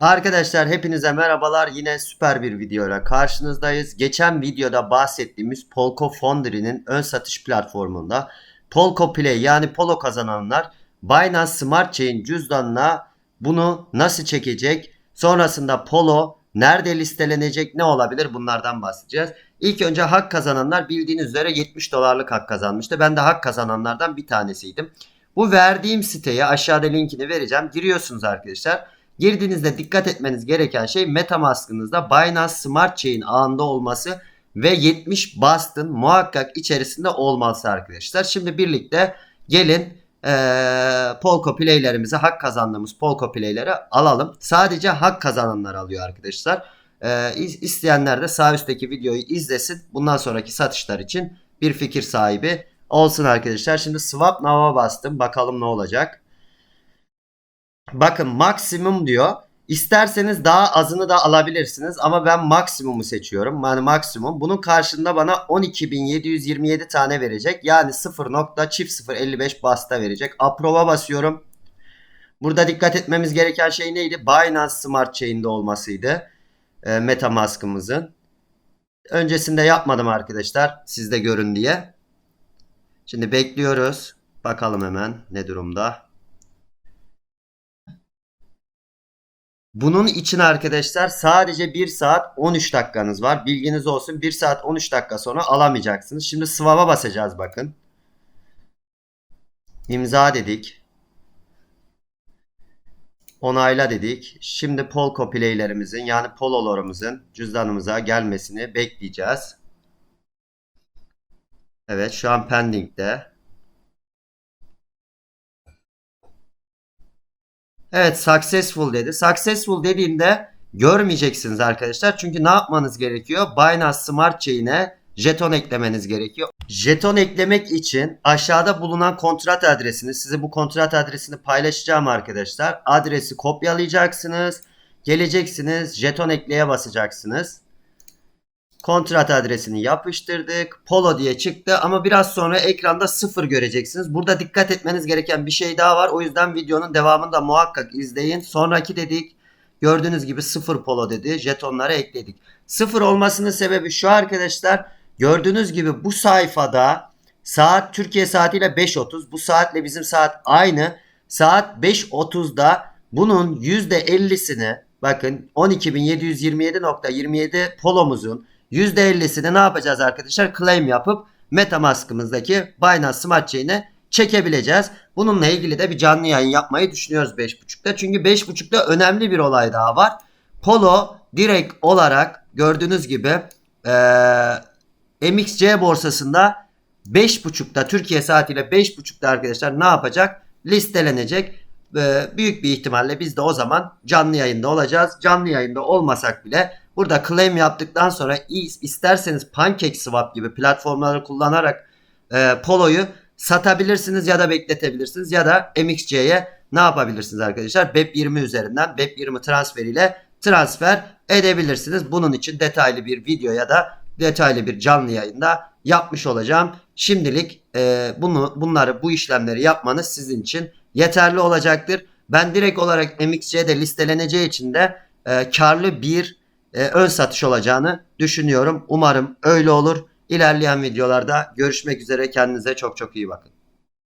Arkadaşlar hepinize merhabalar. Yine süper bir videoyla karşınızdayız. Geçen videoda bahsettiğimiz Polko Foundry'nin ön satış platformunda Polko Play yani Polo kazananlar Binance Smart Chain cüzdanına bunu nasıl çekecek? Sonrasında Polo nerede listelenecek? Ne olabilir? Bunlardan bahsedeceğiz. İlk önce hak kazananlar bildiğiniz üzere 70 dolarlık hak kazanmıştı. Ben de hak kazananlardan bir tanesiydim. Bu verdiğim siteye aşağıda linkini vereceğim. Giriyorsunuz arkadaşlar. Girdiğinizde dikkat etmeniz gereken şey Metamask'ınızda Binance Smart Chain ağında olması ve 70 Bast'ın muhakkak içerisinde olması arkadaşlar. Şimdi birlikte gelin ee, Polko Play'lerimize hak kazandığımız Polko Play'leri alalım. Sadece hak kazananlar alıyor arkadaşlar. Ee, isteyenler de sağ üstteki videoyu izlesin. Bundan sonraki satışlar için bir fikir sahibi olsun arkadaşlar. Şimdi Swap Now'a bastım. Bakalım ne olacak. Bakın maksimum diyor. İsterseniz daha azını da alabilirsiniz ama ben maksimumu seçiyorum. Yani maksimum. Bunun karşında bana 12.727 tane verecek. Yani 0.0055 basta verecek. Approve'a basıyorum. Burada dikkat etmemiz gereken şey neydi? Binance Smart Chain'de olmasıydı. E, Metamask'ımızın. Öncesinde yapmadım arkadaşlar. Sizde görün diye. Şimdi bekliyoruz. Bakalım hemen ne durumda. Bunun için arkadaşlar sadece 1 saat 13 dakikanız var. Bilginiz olsun 1 saat 13 dakika sonra alamayacaksınız. Şimdi swap'a basacağız bakın. İmza dedik. Onayla dedik. Şimdi Polko playlerimizin yani pololarımızın cüzdanımıza gelmesini bekleyeceğiz. Evet şu an pending'de. Evet successful dedi. Successful dediğinde görmeyeceksiniz arkadaşlar. Çünkü ne yapmanız gerekiyor? Binance Smart Chain'e jeton eklemeniz gerekiyor. Jeton eklemek için aşağıda bulunan kontrat adresini size bu kontrat adresini paylaşacağım arkadaşlar. Adresi kopyalayacaksınız. Geleceksiniz jeton ekleye basacaksınız. Kontrat adresini yapıştırdık. Polo diye çıktı ama biraz sonra ekranda sıfır göreceksiniz. Burada dikkat etmeniz gereken bir şey daha var. O yüzden videonun devamını da muhakkak izleyin. Sonraki dedik. Gördüğünüz gibi sıfır polo dedi. Jetonlara ekledik. Sıfır olmasının sebebi şu arkadaşlar. Gördüğünüz gibi bu sayfada saat Türkiye saatiyle 5.30. Bu saatle bizim saat aynı. Saat 5.30'da bunun %50'sini bakın 12.727.27 polomuzun %50'sini ne yapacağız arkadaşlar? Claim yapıp Metamask'ımızdaki Binance Smart Chain'e çekebileceğiz. Bununla ilgili de bir canlı yayın yapmayı düşünüyoruz 5.30'da. Çünkü 5.30'da önemli bir olay daha var. Polo direkt olarak gördüğünüz gibi ee, MXC borsasında 5.30'da Türkiye saatiyle 5.30'da arkadaşlar ne yapacak? Listelenecek. Ee, büyük bir ihtimalle biz de o zaman canlı yayında olacağız. Canlı yayında olmasak bile Burada claim yaptıktan sonra isterseniz PancakeSwap gibi platformları kullanarak e, Polo'yu satabilirsiniz ya da bekletebilirsiniz ya da MXC'ye ne yapabilirsiniz arkadaşlar? BEP20 üzerinden BEP20 transferiyle transfer edebilirsiniz. Bunun için detaylı bir video ya da detaylı bir canlı yayında yapmış olacağım. Şimdilik e, bunu bunları bu işlemleri yapmanız sizin için yeterli olacaktır. Ben direkt olarak MXC'de listeleneceği için de e, karlı bir e, ön satış olacağını düşünüyorum. Umarım öyle olur. İlerleyen videolarda görüşmek üzere. Kendinize çok çok iyi bakın.